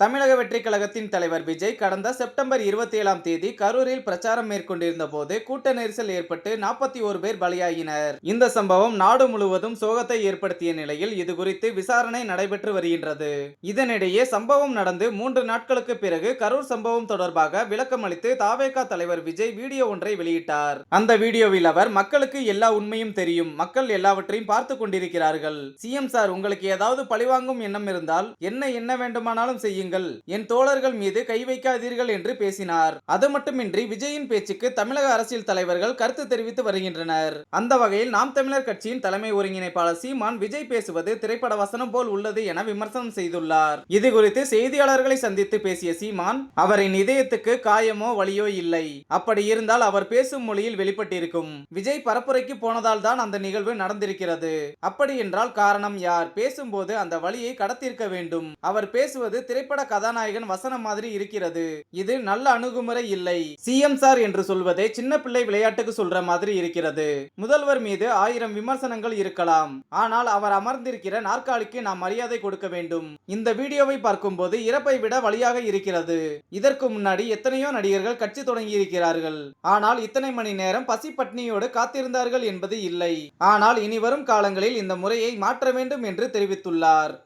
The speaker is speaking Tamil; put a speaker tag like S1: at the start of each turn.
S1: தமிழக வெற்றிக் கழகத்தின் தலைவர் விஜய் கடந்த செப்டம்பர் இருபத்தி ஏழாம் தேதி கரூரில் பிரச்சாரம் மேற்கொண்டிருந்த போது கூட்ட நெரிசல் ஏற்பட்டு நாற்பத்தி ஒரு பேர் பலியாகினர். இந்த சம்பவம் நாடு முழுவதும் சோகத்தை ஏற்படுத்திய நிலையில் இது குறித்து விசாரணை நடைபெற்று வருகின்றது. இதனிடையே சம்பவம் நடந்து மூன்று நாட்களுக்கு பிறகு கரூர் சம்பவம் தொடர்பாக விளக்கம் அளித்து தாவேகா தலைவர் விஜய் வீடியோ ஒன்றை வெளியிட்டார். அந்த வீடியோவில் அவர் மக்களுக்கு எல்லா உண்மையும் தெரியும். மக்கள் எல்லாவற்றையும் பார்த்து கொண்டிருக்கிறார்கள். சிஎம் சார் உங்களுக்கு ஏதாவது பழிவாங்கும் எண்ணம் இருந்தால் என்ன என்ன வேண்டுமானாலும் செய்யுங்கள். என் தோழர்கள் மீது கை வைக்காதீர்கள் என்று பேசினார். அது மட்டுமின்றி விஜயின் பேச்சுக்கு தமிழக அரசியல் தலைவர்கள் கருத்து தெரிவித்து வருகின்றனர். அந்த வகையில் நாம் தமிழர் கட்சியின் தலைமை ஒருங்கிணைப்பாளர் சீமான் விஜய் பேசுவது திரைப்பட வசனம் போல் உள்ளது என விமர்சனம் செய்துள்ளார். இது குறித்து செய்தியாளர்களை சந்தித்து பேசிய சீமான் அவரின் இதயத்துக்கு காயமோ வழியோ இல்லை. அப்படி இருந்தால் அவர் பேசும் மொழியில் வெளிப்பட்டிருக்கும். விஜய் பரப்புரைக்கு போனதால் தான் அந்த நிகழ்வு நடந்திருக்கிறது. அப்படி என்றால் காரணம் யார்? பேசும்போது அந்த வழியை கடத்திருக்க வேண்டும். அவர் பேசுவது திரைப்பட திரைப்பட கதாநாயகன் வசனம் மாதிரி இருக்கிறது. இது நல்ல அணுகுமுறை இல்லை. சிஎம் சார் என்று சொல்வதே சின்ன பிள்ளை விளையாட்டுக்கு சொல்ற மாதிரி இருக்கிறது. முதல்வர் மீது ஆயிரம் விமர்சனங்கள் இருக்கலாம். ஆனால் அவர் அமர்ந்திருக்கிற நாற்காலிக்கு நாம் மரியாதை கொடுக்க வேண்டும். இந்த வீடியோவை பார்க்கும்போது இறப்பை விட வழியாக இருக்கிறது. இதற்கு முன்னாடி எத்தனையோ நடிகர்கள் கட்சி தொடங்கி இருக்கிறார்கள். ஆனால் இத்தனை மணி நேரம் பசி பட்னியோடு காத்திருந்தார்கள் என்பது இல்லை. ஆனால் இனி வரும் காலங்களில் இந்த முறையை மாற்ற வேண்டும் என்று தெரிவித்துள்ளார்.